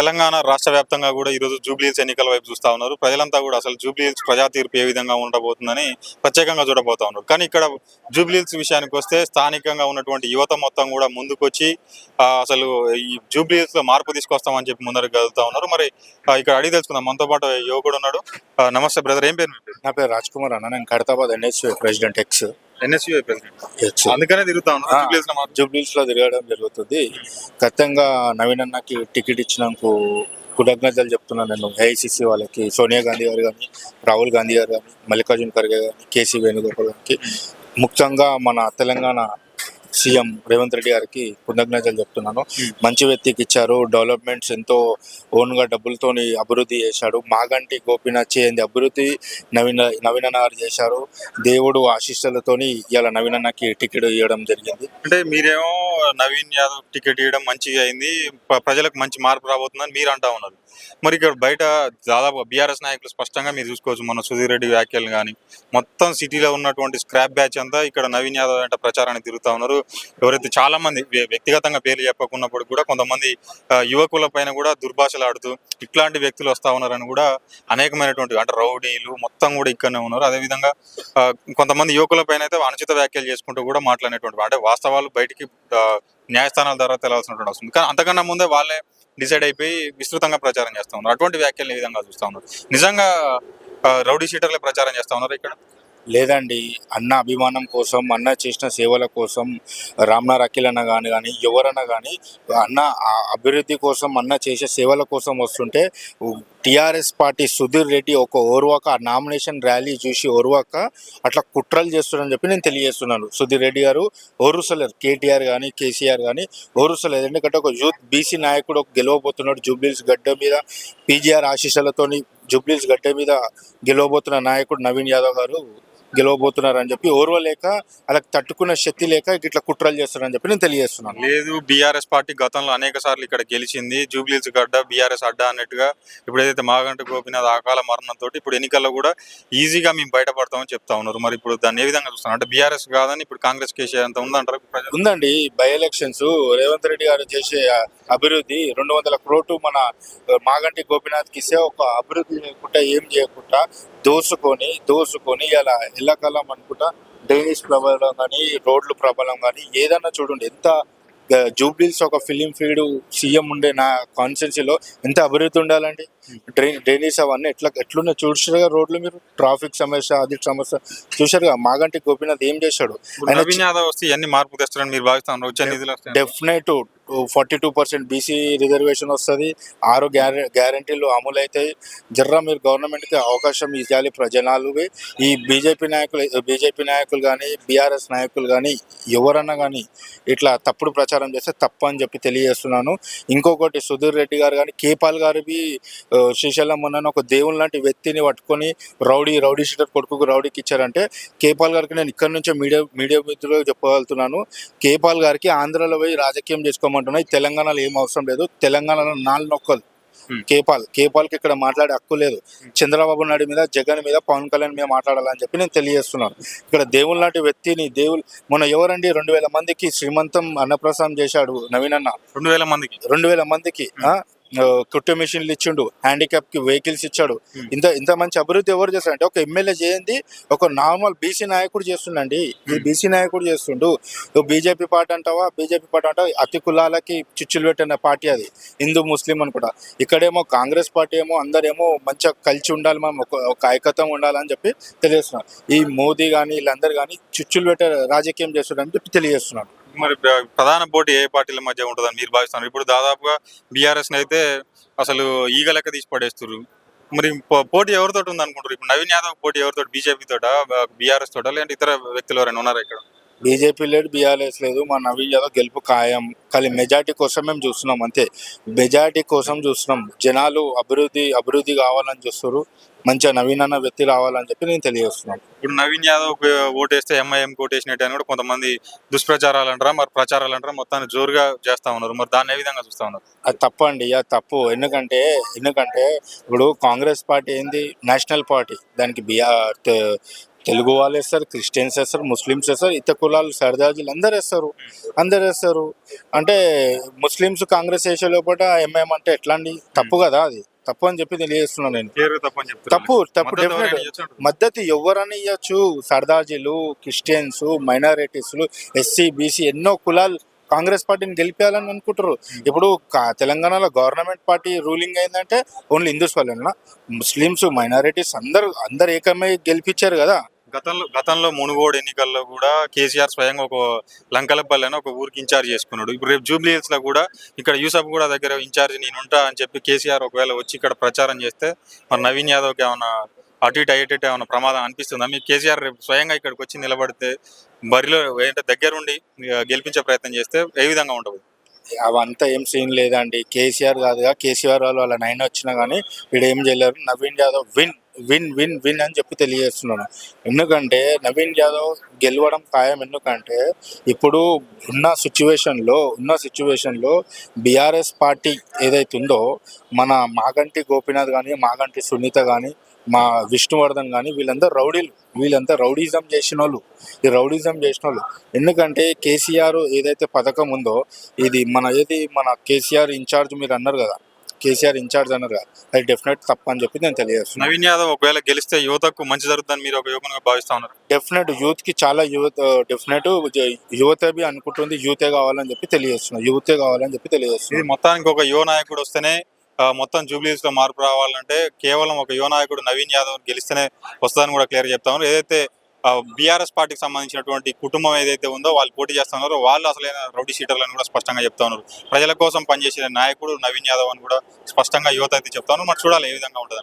తెలంగాణ రాష్ట్ర వ్యాప్తంగా కూడా ఈరోజు జూబ్లీహిల్స్ ఎన్నికల వైపు చూస్తా ఉన్నారు. ప్రజలంతా కూడా అసలు జూబ్లీహిల్స్ ప్రజా తీర్పు ఏ విధంగా ఉండబోతుందని ప్రత్యేకంగా చూడబోతా ఉన్నారు. కానీ ఇక్కడ జూబ్లీహిల్స్ విషయానికి వస్తే స్థానికంగా ఉన్నటువంటి యువత మొత్తం కూడా ముందుకొచ్చి అసలు ఈ జూబ్లీహిల్స్లో మార్పు తీసుకొస్తామని చెప్పి ముందరకు కదులుతా ఉన్నారు. మరి ఇక్కడ అడిగి తెలుసుకుందాం. మనతో పాటు యువకుడు ఉన్నాడు. ఆ, నమస్తే బ్రదర్. ఏం పేరు నా పేరు రాజ్ కుమార్ అన్న. నేను Khairatabad NS president ex. NSU అందుకనే తిరుగుతా మార్పు జూబ్లీస్లో తిరగడం జరుగుతుంది. ఖచ్చితంగా నవీన్ అన్నకి టికెట్ ఇచ్చినందుకు కృతజ్ఞతలు చెప్తున్నాను నేను. ఏఐసిసి వాళ్ళకి సోనియా గాంధీ గారు కానీ రాహుల్ గాంధీ గారు కానీ మల్లికార్జున ఖర్గే కానీ కేసీ వేణుగోపాల్ గారికి. ముఖ్యంగా మన తెలంగాణ సీఎం రేవంత్ రెడ్డి గారికి కృతజ్ఞతలు చెప్తున్నాను. మంచి వ్యక్తికి ఇచ్చారు. డెవలప్మెంట్స్ ఎంతో ఓన్గా డబ్బులతోని అభివృద్ధి చేశాడు. మాగంటి గోపీనాథ్ చేయంది అభివృద్ధి. నవీన నవీనన్న గారు చేశారు. దేవుడు ఆశీస్సులతోని ఇవాళ నవీనన్నకి టికెట్ ఇవ్వడం జరిగింది. అంటే మీరేమో నవీన్ యాదవ్ టికెట్ ఇవ్వడం మంచిగా అయింది. ప్ర- ప్రజలకు మంచి మార్పు రాబోతుందని మీరు అంటా ఉన్నారు. మరి ఇక్కడ బయట దాదాపు బీఆర్ఎస్ నాయకులు స్పష్టంగా మీరు చూసుకోవచ్చు. మన సుధీర్ రెడ్డి వ్యాఖ్యలు కానీ మొత్తం సిటీలో ఉన్నటువంటి స్క్రాప్ బ్యాచ్ అంతా ఇక్కడ నవీన్ యాదవ్ అంటే ప్రచారానికి తిరుగుతా ఉన్నారు. ఎవరైతే చాలా మంది వ్యక్తిగతంగా పేర్లు చెప్పకున్నప్పుడు కూడా కొంతమంది యువకుల పైన కూడా దుర్భాషలు ఆడుతూ ఇట్లాంటి వ్యక్తులు వస్తా ఉన్నారని కూడా అనేకమైనటువంటి అంటే రౌడీలు మొత్తం కూడా ఇక్కడనే ఉన్నారు. అదేవిధంగా కొంతమంది యువకుల పైన అయితే అనుచిత వ్యాఖ్యలు చేసుకుంటూ కూడా మాట్లాడేటువంటి అంటే వాస్తవాలు బయటికి న్యాయస్థానాల ద్వారా తెలవాల్సినటువంటి అవసరం కానీ అంతకన్నా ముందే వాళ్ళే డిసైడ్ అయిపోయి విస్తృతంగా ప్రచారం చేస్తా ఉన్నారు. అటువంటి వ్యాఖ్యలు ఈ విధంగా చూస్తా ఉన్నారు? నిజంగా రౌడీ షీటర్లే ప్రచారం చేస్తా ఉన్నారు ఇక్కడ? లేదండి అన్న అభిమానం కోసం అన్న చేసిన సేవల కోసం రామ్నార్ అఖిల్ అన్న కానీ కానీ ఎవరన్నా కానీ అన్న అభివృద్ధి కోసం అన్న చేసే సేవల కోసం వస్తుంటే టిఆర్ఎస్ పార్టీ సుధీర్ రెడ్డి ఒక ఓర్వాక ఆ నామినేషన్ ర్యాలీ చూసి ఓర్వాక అట్లా కుట్రలు చేస్తున్నారని చెప్పి నేను తెలియజేస్తున్నాను. సుధీర్ రెడ్డి గారు ఓరుసలేరు. కేటీఆర్ కానీ కేసీఆర్ కానీ ఓరుసలేదు ఎందుకంటే ఒక యూత్ బీసీ నాయకుడు ఒక గెలవబోతున్నాడు జూబ్లీస్ గడ్డ మీద పీజీఆర్ ఆశీస్సులతోని జూబ్లీస్ గడ్డ మీద గెలవబోతున్న నాయకుడు నవీన్ యాదవ్ గారు గెలవబోతున్నారు అని చెప్పి ఓర్వలేక వాళ్ళకి తట్టుకునే శక్తి లేక ఇట్లా కుట్రలు చేస్తున్నారని చెప్పి నేను తెలియజేస్తున్నాను. లేదు బీఆర్ఎస్ పార్టీ గతంలో అనేక సార్లు ఇక్కడ గెలిచింది. జూబ్లీస్ గడ్డ బీఆర్ఎస్ అడ్డా అన్నట్టుగా ఇప్పుడు ఏదైతే మాగంట గోపినాథ్ అకాల మరణంతో ఇప్పుడు ఎన్నికల్లో కూడా ఈజీగా మేము బయటపడతామని చెప్తా ఉన్నారు. మరి ఇప్పుడు దాన్ని ఏ విధంగా చూస్తాం అంటే బీఆర్ఎస్ కాదని ఇప్పుడు కాంగ్రెస్ కేసీఆర్ అంత ఉందంటారు? ఉందండి. బై ఎలక్షన్స్ రేవంత్ రెడ్డి గారు చేసే అభివృద్ధి రెండు వందల కోట్లు మన మాగంటి గోపినాథ్కి ఇస్తే ఒక అభివృద్ధి చేయకుండా ఏం చేయకుండా దోసుకొని దోసుకొని ఇలా ఎల్లకాలం అనుకుంటా డ్రైనేజ్ ప్రబలం కానీ రోడ్లు ప్రబలం కానీ ఏదన్నా చూడండి ఎంత జూబ్లీస్ ఒక ఫిలిం ఫీడ్ సీఎం ఉండే నా కాన్స్టిట్యున్సీలో ఎంత అభివృద్ధి ఉండాలండి? డ్రైన్ డ్రైనేజ్ అవన్నీ ఎట్లా ఎట్లున్నా చూసారుగా రోడ్లు మీరు? ట్రాఫిక్ సమస్య అది సమస్య. చూసారుగా మాగంటి గోపినాథ్ ఏం చేశాడు? వస్తే మార్పు తెస్తారని మీరు వస్తాయి definite forty two percent BC reservation వస్తుంది. ఆరు గ్యారె గ్యారంటీలు అమలు అవుతాయి జర్రా మీరు గవర్నమెంట్కి అవకాశం ఇవ్వాలి ప్రజనాలు ఈ బీజేపీ నాయకులు బీజేపీ నాయకులు కానీ బీఆర్ఎస్ నాయకులు కానీ ఎవరన్నా కానీ ఇట్లా తప్పుడు ప్రచారం చేస్తే తప్పు అని చెప్పి తెలియజేస్తున్నాను. ఇంకొకటి సుధీర్ రెడ్డి గారు కానీ కేపాల్ గారివి శ్రీశైలం మొన్న ఒక దేవుని లాంటి వ్యక్తిని పట్టుకొని రౌడీ రౌడీ షీటర్ కొడుకుకు రౌడీకి ఇచ్చారంటే కేపాల్ గారికి నేను ఇక్కడ నుంచే మీడియా మీడియా మిత్రులు చెప్పగలుగుతున్నాను. కేపాల్ గారికి ఆంధ్రాలో పోయి రాజకీయం చేసుకోమని ఈ తెలంగాణలో ఏం అవసరం లేదు. తెలంగాణలో నాలుగు నొక్కలు. కేపాల్. కేపాల్కి ఇక్కడ మాట్లాడే హక్కు లేదు. చంద్రబాబు నాయుడు మీద జగన్ మీద పవన్ కళ్యాణ్ మీద మాట్లాడాలని చెప్పి నేను తెలియజేస్తున్నాను. ఇక్కడ దేవుని లాంటి వ్యక్తిని దేవుడు మొన్న ఎవరండి? రెండు వేల మందికి శ్రీమంతం అన్నప్రసాదం చేశాడు నవీన్ అన్న రెండు వేల మందికి. రెండు వేల మందికి కుట్టు మిషన్లు ఇచ్చిండు. హ్యాండిక్యాప్కి వెహికల్స్ ఇచ్చాడు. Hmm. ఇంత ఇంత మంచి అభివృద్ధి ఎవరు చేస్తారంటే ఒక ఎమ్మెల్యే చేయండి ఒక నార్మల్ బీసీ నాయకుడు చేస్తుండండి. ఈ బీసీ నాయకుడు చేస్తుండు. బీజేపీ పార్టీ అంటావా? బీజేపీ పార్టీ అంటావా? అతి కులాలకి చిచ్చులు పెట్టిన పార్టీ అది. హిందూ ముస్లిం అనుకుంటా. ఇక్కడేమో కాంగ్రెస్ పార్టీ ఏమో అందరేమో మంచిగా కలిసి ఉండాలి మనం ఒక ఒక ఐకతం ఉండాలని చెప్పి తెలియజేస్తున్నాను ఈ మోదీ కానీ వీళ్ళందరూ కానీ చిచ్చులు పెట్టే రాజకీయం చేస్తున్నారని చెప్పి తెలియజేస్తున్నాను మరి ప్రధాన పోటీ ఏ పార్టీల మధ్య ఉంటుందని మీరు భావిస్తున్నారు? ఇప్పుడు దాదాపుగా బీఆర్ఎస్ అయితే అసలు ఈగ లెక్క తీసి పడేస్తారు మరి పోటీ ఎవరితో ఉంది అనుకుంటారు ఇప్పుడు నవీన్ యాదవ్ పోటీ ఎవరితో బీజేపీ తోట బీఆర్ఎస్ తోట? లేదంటే ఇతర వ్యక్తులు ఎవరైనా ఉన్నారా ఇక్కడ? బీజేపీ లేదు బీఆర్ఎస్ లేదు మా నవీన్ యాదవ్ గెలుపు ఖాయం. కానీ మెజార్టీ కోసం మేము చూస్తున్నాం అంతే. మెజార్టీ కోసం చూస్తున్నాం. జనాలు అభివృద్ధి అభివృద్ధి కావాలని చూస్తారు మంచిగా నవీన్ అన్న వ్యక్తి రావాలని చెప్పి నేను తెలియజేస్తున్నాను ఇప్పుడు నవీన్ యాదవ్ ఓటేస్తే ఎంఐఎం ఓటేసినట్టు అని కూడా కొంతమంది దుష్ప్రచారాలు అంటారా మరి ప్రచారాలు అంటారా మొత్తాన్ని జోరుగా చేస్తా ఉన్నారు. మరి దాన్ని ఏ విధంగా చూస్తా ఉన్నారు? అది తప్పండి అది తప్పు. ఎందుకంటే ఎందుకంటే ఇప్పుడు కాంగ్రెస్ పార్టీ ఏంది? National party. దానికి బిఆర్ తెలుగు వాళ్ళు వేస్తారు క్రిస్టియన్స్ వేస్తారు ముస్లిమ్స్ వేస్తారు ఇతర కులాలు సర్దాజీలు అందరు వేస్తారు అందరు వేస్తారు. అంటే ముస్లిమ్స్ కాంగ్రెస్ వేసే లోపల ఎంఐఎం అంటే ఎట్లా అండి తప్పు కదా అది. తప్పు అని చెప్పి తెలియజేస్తున్నాను నేను. తప్పు తప్పు డెఫినెట్. మద్దతు ఎవరని ఇవ్వచ్చు. సర్దాజీలు క్రిస్టియన్స్ మైనారిటీస్లు ఎస్సీ బీసీ ఎన్నో కులాలు కాంగ్రెస్ పార్టీని గెలిపేయాలని అనుకుంటారు. ఇప్పుడు కా- తెలంగాణలో గవర్నమెంట్ పార్టీ రూలింగ్ అయిందంటే ఓన్లీ హిందూస్ వాళ్ళేనా ముస్లిమ్స్ మైనారిటీస్ అందరు అందరు ఏకమై గెలిపించారు కదా. గతంలో గతంలో మునుగోడు ఎన్నికల్లో కూడా కేసీఆర్ స్వయంగా ఒక లంకలపల్లి అని ఒక ఊరికి ఇన్ఛార్జ్ చేసుకున్నాడు. ఇప్పుడు రేపు జూబ్లీ లో కూడా ఇక్కడ యూసఫ్ కూడా దగ్గర ఇన్ఛార్జ్ నేను ఉంటా అని చెప్పి కేసీఆర్ ఒకవేళ వచ్చి ఇక్కడ ప్రచారం చేస్తే మరి నవీన్ యాదవ్కి ఏమైనా అటు ఇటు అయ్యేటట్టు ఏమైనా ప్రమాదం అనిపిస్తుందా? మీకు కేసీఆర్ రేపు స్వయంగా ఇక్కడికి వచ్చి నిలబడితే బరిలో ఏంటంటే దగ్గరుండి గెలిపించే ప్రయత్నం చేస్తే ఏ విధంగా ఉండదు అవంతా ఏం సీన్ లేదండి. కేసీఆర్ కాదుగా కేసీఆర్ వాళ్ళు వాళ్ళ నైన్ వచ్చినా కానీ వీడు ఏం చేయలేరు. Naveen Yadav win win win win అని చెప్పి తెలియజేస్తున్నాను. ఎందుకంటే నవీన్ యాదవ్ గెలవడం ఖాయం ఎందుకంటే ఇప్పుడు ఉన్న సిచ్యువేషన్లో ఉన్న సిచ్యువేషన్లో బీఆర్ఎస్ పార్టీ ఏదైతే ఉందో మన మాగంటి గోపీనాథ్ కానీ మాగంటి సునీత కానీ మా విష్ణువర్ధన్ కానీ వీళ్ళందరూ రౌడీలు వీళ్ళంతా రౌడీజం చేసిన వాళ్ళు ఈ రౌడీజం చేసిన వాళ్ళు ఎందుకంటే కేసీఆర్ ఏదైతే పథకం ఉందో ఇది మన ఏది మన కేసీఆర్ ఇన్ఛార్జ్ మీరు అన్నారు కదా కేసీఆర్ ఇన్ఛార్జ్ అన్నారు కదా అది డెఫినెట్ తప్ప అని చెప్పి నేను తెలియజేస్తున్నాను నవీన్ యాదవ్ ఒకవేళ గెలిస్తే యువతకు మంచి జరుగుతుందని మీరు ఒక యువకునిగా భావిస్తా ఉన్నారు. డెఫినెట్ యూత్కి చాలా యువత డెఫినెట్ యువత అనుకుంటుంది యూతే కావాలని చెప్పి తెలియజేస్తున్నా యూతే కావాలని చెప్పి ఇది తెలియజేస్తున్నా మొత్తానికి ఒక యువ నాయకుడు వస్తేనే మొత్తం జూబ్లీస్లో మార్పు రావాలంటే కేవలం ఒక యువ నాయకుడు నవీన్ యాదవ్ గెలిస్తేనే వస్తుందని కూడా క్లియర్ చెప్తాను ఏదైతే బీఆర్ఎస్ పార్టీకి సంబంధించినటువంటి కుటుంబం ఏదైతే ఉందో వాళ్ళు పోటీ చేస్తున్నారో వాళ్ళు అసలైన రౌడీ షీటర్లను కూడా స్పష్టంగా చెప్తా ఉన్నారు. ప్రజల కోసం పనిచేసే నాయకుడు నవీన్ యాదవ్ అని కూడా స్పష్టంగా యువత అయితే చెప్తాను మరి చూడాలి ఏ విధంగా ఉంటుంది